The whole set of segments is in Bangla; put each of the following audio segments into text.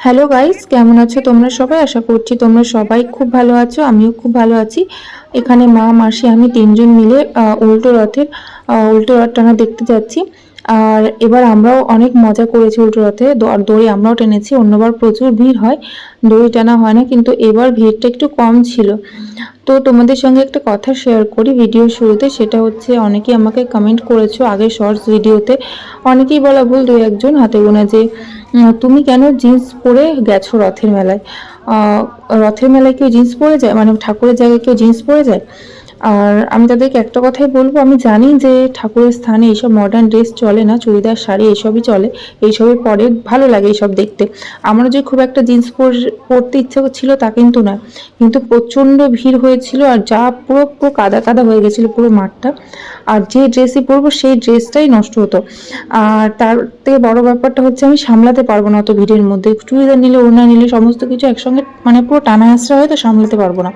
হ্যালো গাইস কেমন আছো তোমরা সবাই? আশা করছি তোমরা সবাই খুব ভালো আছো, আমিও খুব ভালো আছি। এখানে মা, মাসি, আমি তিনজন মিলে উল্টো রথের উল্টো রথ টানা দেখতে যাচ্ছি। আর এবার আমরাও অনেক মজা করেছি উল্টো রথে। দ- আর দড়ি আমরাও টেনেছি, অন্যবার প্রচুর ভিড় হয়। দড়ি টানা হয় না, কিন্তু এবার ভিড়টা একটু কম ছিল। তো তোমাদের সঙ্গে একটা কথা শেয়ার করি ভিডিও শুরুতে, সেটা হচ্ছে অনেকেই আমাকে কমেন্ট করেছ আগে শর্টস ভিডিওতে অনেকেই বলা ভুল, দুই একজন হাতে গোনা যে তুমি কেন জিন্স পরে গেছো রথের মেলায়? রথের মেলায় কেউ জিন্স পরে যায়? মানে ঠাকুরের জায়গায় কেউ জিন্স পরে যায়? আর আমি তাদেরকে একটা কথাই বলব, আমি জানি যে ঠাকুরের স্থানে এইসব মডার্ন ড্রেস চলে না, চুড়িদার, শাড়ি এইসবই চলে, এইসবই পরে ভালো লাগে এইসব দেখতে। আমারও যে খুব একটা জিন্স পরতে ইচ্ছে ছিল তা কিন্তু না। কিন্তু প্রচণ্ড ভিড় হয়েছিল আর যা পুরো পুরো কাদা কাদা হয়ে গেছিল পুরো মাঠটা। আর যে ড্রেসই পরবো সেই ড্রেসটাই নষ্ট হতো। আর তার থেকে বড় ব্যাপারটা হচ্ছে আমি সামলাতে পারব না অত ভিড়ের মধ্যে। চুড়িদার নিলে, ওড়না নিলে, সমস্ত কিছু একসঙ্গে মানে পুরো টানা হাসরা হয়তো সামলাতে পারব না।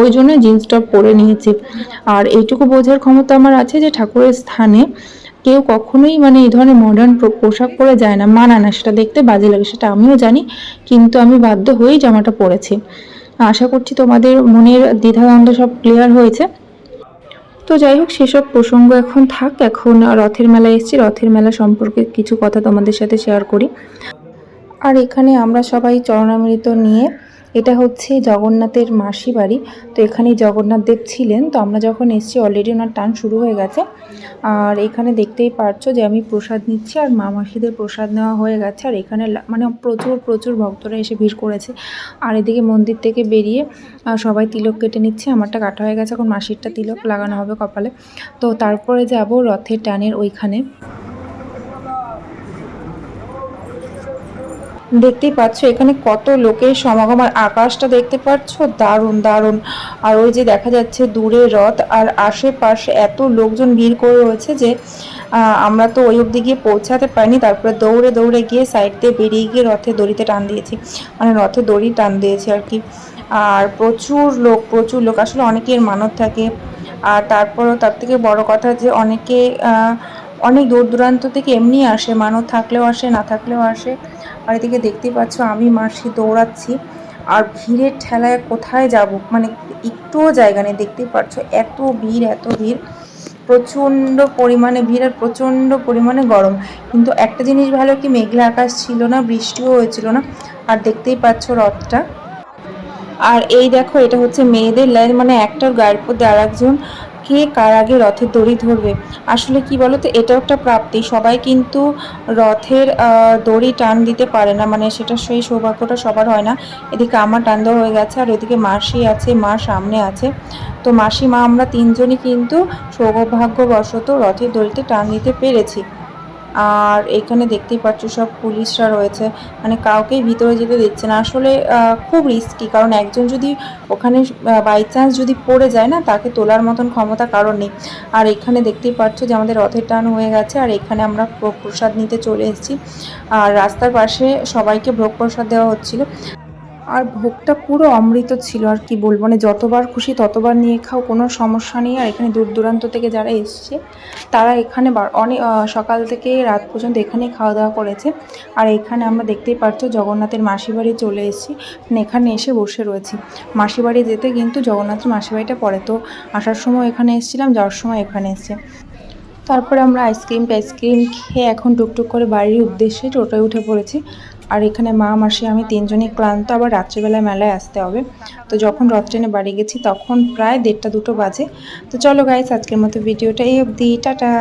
ওই জন্য জিন্স টপ পরে নিয়েছি। আর এইটুকু বোঝার ক্ষমতা আমার আছে যে ঠাকুরের স্থানে কেউ কখনোই মানে এই ধরনের মডার্ন পোশাক পরে যায় না, মানা না, সেটা দেখতে বাজে লাগে, সেটা আমিও জানি, কিন্তু আমি বাধ্য হয়েই জামাটা পরেছি। আশা করছি তোমাদের মনের দ্বিধাদ্বন্দ্ব সব ক্লিয়ার হয়েছে। তো যাই হোক, সেসব প্রসঙ্গ এখন থাক, এখন রথের মেলা এসেছি, রথের মেলা সম্পর্কে কিছু কথা তোমাদের সাথে শেয়ার করি। আর এখানে আমরা সবাই চরণামৃত নিয়ে এটা হচ্ছে জগন্নাথের মাসি বাড়ি। তো এখানেই জগন্নাথ দেব ছিলেন। তো আমরা যখন এসছি অলরেডি ওনার টান শুরু হয়ে গেছে। আর এখানে দেখতেই পারছ যে আমি প্রসাদ নিচ্ছি আর মা মাসিদের প্রসাদ নেওয়া হয়ে গেছে। আর এখানে মানে প্রচুর প্রচুর ভক্তরা এসে ভিড় করেছে। আর এদিকে মন্দির থেকে বেরিয়ে সবাই তিলক কেটে নিচ্ছে। আমারটা কাটা হয়ে গেছে, এখন মাসিরটা তিলক লাগানো হবে কপালে। তো তারপরে যাব রথের টানের ওইখানে। দেখতেই পাচ্ছ, এখানে কত লোকের সমাগম, আর আকাশটা দেখতে পাচ্ছ, দারুণ দারুণ। আর ওই যে দেখা যাচ্ছে দূরে রথ, আর আশেপাশে এত লোকজন ভিড় করে রয়েছে যে আমরা তো ওই অবধি গিয়ে পৌঁছাতে পারিনি। তারপরে দৌড়ে দৌড়ে গিয়ে সাইড দিয়ে বেরিয়ে গিয়ে রথে দড়িতে টান দিয়েছি। মানে রথে দড়ি টান দিয়েছি আর কি। আর প্রচুর লোক প্রচুর লোক। আসলে অনেকের মানত থাকে। আর তারপরও তার থেকে বড় কথা যে, অনেকে অনেক দূর দূরান্ত থেকে এমনি আসে, মানত থাকলেও আসে, না থাকলেও আসে। আর এদিকে দেখতেই পাচ্ছ আমি মাসি দৌড়াচ্ছি। আর ভিড়ের ঠেলায় কোথায় যাব? মানে একটুও জায়গা নেই, দেখতেই পাচ্ছ। এত ভিড় এত ভিড়। প্রচণ্ড পরিমাণে ভিড় আর প্রচণ্ড পরিমাণে গরম। কিন্তু একটা জিনিস ভালো কি মেঘলা আকাশ ছিল না, বৃষ্টিও হয়েছিল না। আর দেখতেই পাচ্ছ রথটা। আর এই দেখো, এটা হচ্ছে মেয়েদের লাইন মানে একটার গায়ের মধ্যে আর একজন কে কার আগে রথের দড়ি ধরবে? আসলে কি বলো তো এটাও একটা প্রাপ্তি। সবাই কিন্তু রথের দড়ি টান দিতে পারে না মানে সেটা সেই সৌভাগ্যটা সবার হয় না। এদিকে আমার টান দেওয়া হয়ে গেছে, আর ওইদিকে মাসি আছে, মা সামনে আছে। তো মাসি মা আমরা তিনজনই কিন্তু সৌভাগ্যবশত রথের দড়িতে টান দিতে পেরেছি। আর এখানে দেখতেই পাচ্ছ সব পুলিশরা রয়েছে। মানে কাউকেই ভিতরে যেতে দিচ্ছে না। আসলে খুব রিস্কি কারণ একজন যদি ওখানে বাই চান্স যদি পড়ে যায় না, তাকে তোলার মতন ক্ষমতা কারণ নেই। আর এখানে দেখতেই পাচ্ছ যে আমাদের রথের টান হয়ে গেছে, আর এখানে আমরা প্র- প্রসাদ নিতে চলে এসেছি। আর রাস্তার পাশে সবাইকে ভোগ প্রসাদ দেওয়া হচ্ছিল। আর ভোগটা পুরো অমৃত ছিল, আর কি বলব? মানে যতবার খুশি ততবার নিয়ে খাও, কোনো সমস্যা নেই। আর এখানে দূর দূরান্ত থেকে যারা এসছে, তারা এখানে অনেক সকাল থেকে রাত পর্যন্ত এখানেই খাওয়া দাওয়া করেছে। আর এখানে আমরা দেখতেই পাচ্ছ জগন্নাথের মাসি বাড়ি চলে এসেছি। মানে এখানে এসে বসে রয়েছি। মাসি বাড়ি যেতে কিন্তু জগন্নাথের মাসি বাড়িটা পড়ে তো আসার সময় এখানে এসেছিলাম, যাওয়ার সময় এখানে এসেছে। তারপরে আমরা আইসক্রিম টাইসক্রিম খেয়ে এখন টুকটুক করে বাড়ির উদ্দেশ্যে টোটোয় উঠে পড়েছি। আর এখানে মা, মাসি, আমি তিনজনই ক্লান্ত, আবার রাত্রিবেলায় মেলায় আসতে হবে। তো যখন রথ ট্রেনে বাড়ি গেছি, তখন প্রায় দেড়টা দুটো বাজে। তো চলো গাইস আজকের মতো ভিডিওটা এই অবধি, টাটা।